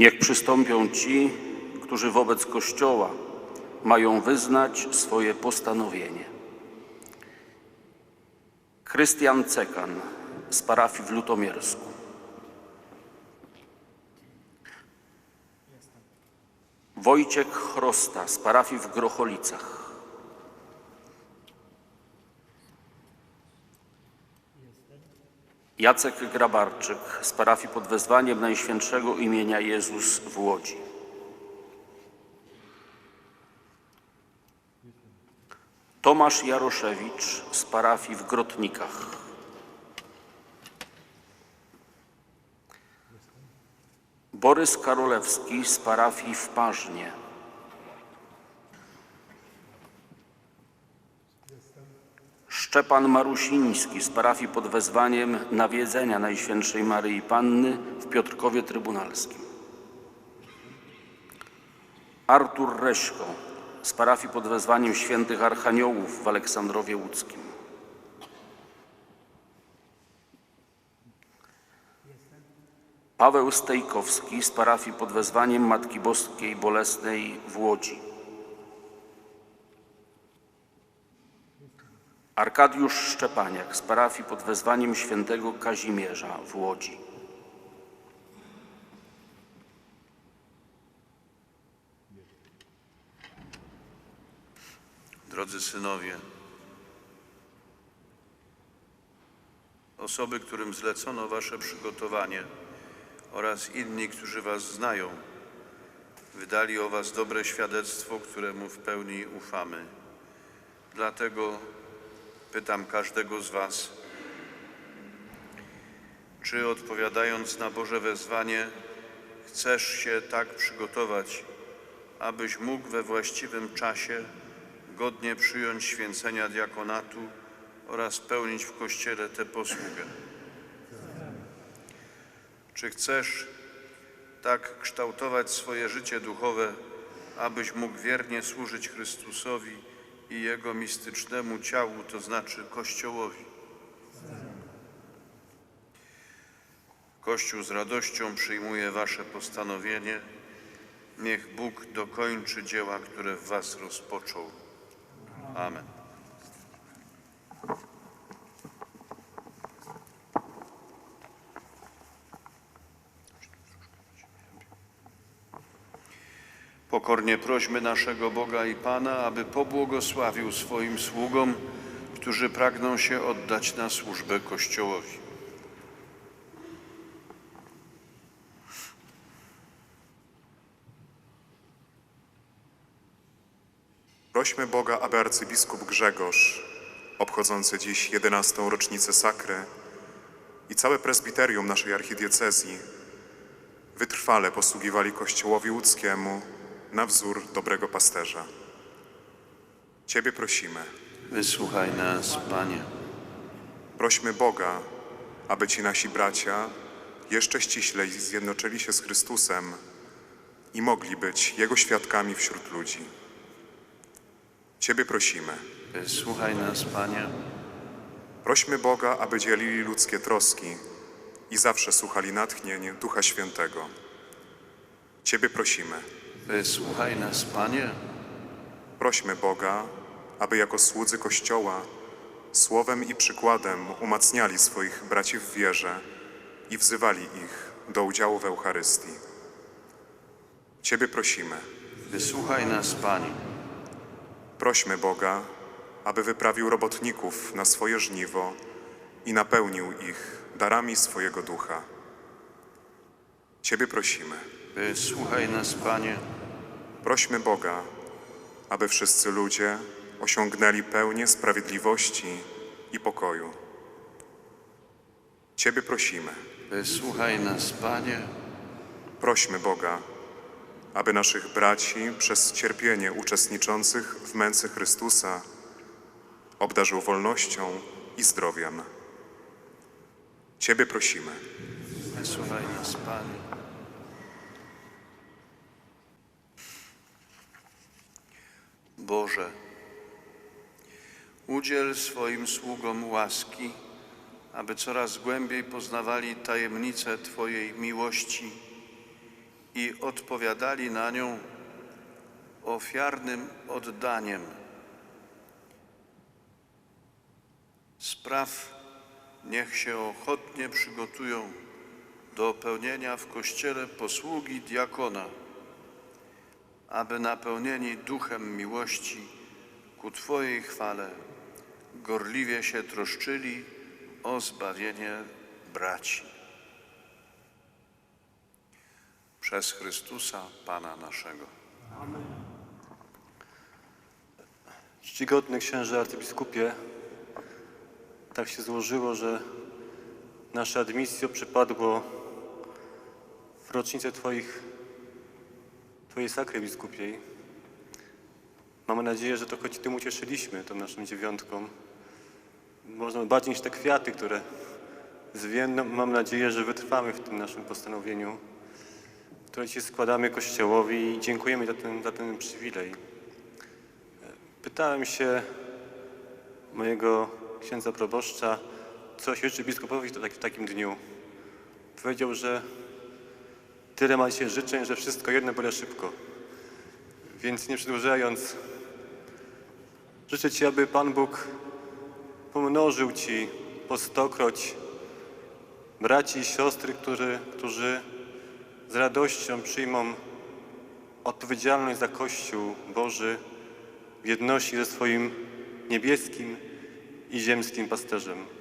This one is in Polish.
Niech przystąpią ci, którzy wobec Kościoła mają wyznać swoje postanowienie. Krystian Cekan z parafii w Lutomiersku. Wojciech Chrosta z parafii w Grocholicach. Jacek Grabarczyk z parafii pod wezwaniem Najświętszego imienia Jezus w Łodzi. Tomasz Jaroszewicz z parafii w Grotnikach. Borys Karolewski z parafii w Parznie. Szczepan Marusiński z parafii pod wezwaniem nawiedzenia Najświętszej Maryi Panny w Piotrkowie Trybunalskim. Artur Reśko z parafii pod wezwaniem Świętych Archaniołów w Aleksandrowie Łódzkim. Paweł Stejkowski z parafii pod wezwaniem Matki Boskiej Bolesnej w Łodzi. Arkadiusz Szczepaniak z parafii pod wezwaniem Świętego Kazimierza w Łodzi. Drodzy synowie, osoby, którym zlecono wasze przygotowanie oraz inni, którzy was znają, wydali o was dobre świadectwo, któremu w pełni ufamy. Dlatego pytam każdego z was, czy odpowiadając na Boże wezwanie, chcesz się tak przygotować, abyś mógł we właściwym czasie godnie przyjąć święcenia diakonatu oraz pełnić w Kościele tę posługę. Czy chcesz tak kształtować swoje życie duchowe, abyś mógł wiernie służyć Chrystusowi i Jego mistycznemu ciału, to znaczy Kościołowi? Kościół z radością przyjmuje Wasze postanowienie. Niech Bóg dokończy dzieła, które w Was rozpoczął. Amen. Pokornie prośmy naszego Boga i Pana, aby pobłogosławił swoim sługom, którzy pragną się oddać na służbę Kościołowi. Prośmy Boga, aby arcybiskup Grzegorz, obchodzący dziś 11. rocznicę sakry i całe prezbiterium naszej archidiecezji wytrwale posługiwali Kościołowi łódzkiemu na wzór dobrego pasterza. Ciebie prosimy, Wysłuchaj nas, Panie. prośmy Boga, aby ci nasi bracia jeszcze ściślej zjednoczyli się z Chrystusem i mogli być Jego świadkami wśród ludzi. Ciebie prosimy, Wysłuchaj nas, Panie. Prośmy Boga, aby dzielili ludzkie troski i zawsze słuchali natchnień Ducha Świętego. Ciebie prosimy. Wysłuchaj nas, Panie. Prośmy Boga, aby jako słudzy Kościoła słowem i przykładem umacniali swoich braci w wierze i wzywali ich do udziału w Eucharystii. Ciebie prosimy. Wysłuchaj nas, Panie. Prośmy Boga, aby wyprawił robotników na swoje żniwo i napełnił ich darami swojego ducha. Ciebie prosimy. Wysłuchaj nas, Panie. Prośmy Boga, aby wszyscy ludzie osiągnęli pełnię sprawiedliwości i pokoju. Ciebie prosimy. Wysłuchaj nas, Panie. Prośmy Boga, aby naszych braci przez cierpienie uczestniczących w męce Chrystusa obdarzył wolnością i zdrowiem. Ciebie prosimy. Wysłuchaj nas, Panie. Boże, udziel swoim sługom łaski, aby coraz głębiej poznawali tajemnice Twojej miłości i odpowiadali na nią ofiarnym oddaniem. Spraw niech się ochotnie przygotują do pełnienia w Kościele posługi diakona, aby napełnieni duchem miłości ku Twojej chwale gorliwie się troszczyli o zbawienie braci. Przez Chrystusa Pana naszego. Czcigodny księże arcybiskupie, tak się złożyło, że nasze admisjo przypadło w rocznicę Twoich, Twojej sakry biskupiej. Mamy nadzieję, że to choć Tym ucieszyliśmy tą naszą dziewiątką. Można bardziej niż te kwiaty, które zwiędną. Mam nadzieję, że wytrwamy w tym naszym postanowieniu, które Ci składamy Kościołowi i dziękujemy za ten, za ten przywilej. Pytałem się mojego księdza proboszcza, co się życzy biskupowi w takim dniu. Powiedział, że tyle ma się życzeń, że wszystko jedno byle szybko. Więc nie przedłużając, życzę Ci, aby Pan Bóg pomnożył Ci po stokroć braci i siostry, którzy, którzy z radością przyjmą odpowiedzialność za Kościół Boży w jedności ze swoim niebieskim i ziemskim pasterzem.